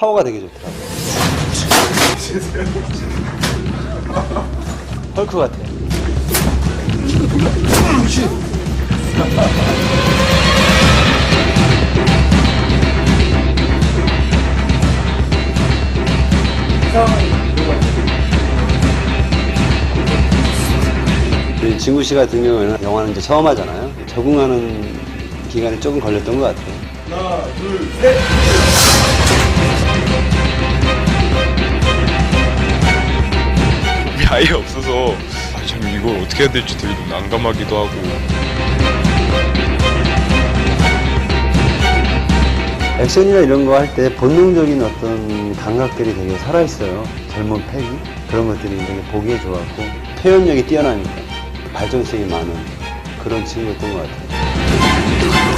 파워가 되게 좋더라고요. 헐크 같아. 우리 진구 씨 같은 경우에는 영화는 이제 처음 하잖아요. 적응하는 기간이 조금 걸렸던 것 같아요. 그게 아예 없어서 아, 참 이걸 어떻게 해야 될지 되게 난감하기도 하고 액션이나 이런 거 할 때 본능적인 어떤 감각들이 되게 살아있어요. 젊은 패기? 그런 것들이 되게 보기에 좋았고, 표현력이 뛰어나니까 발전성이 많은 그런 친구였던 것 같아요.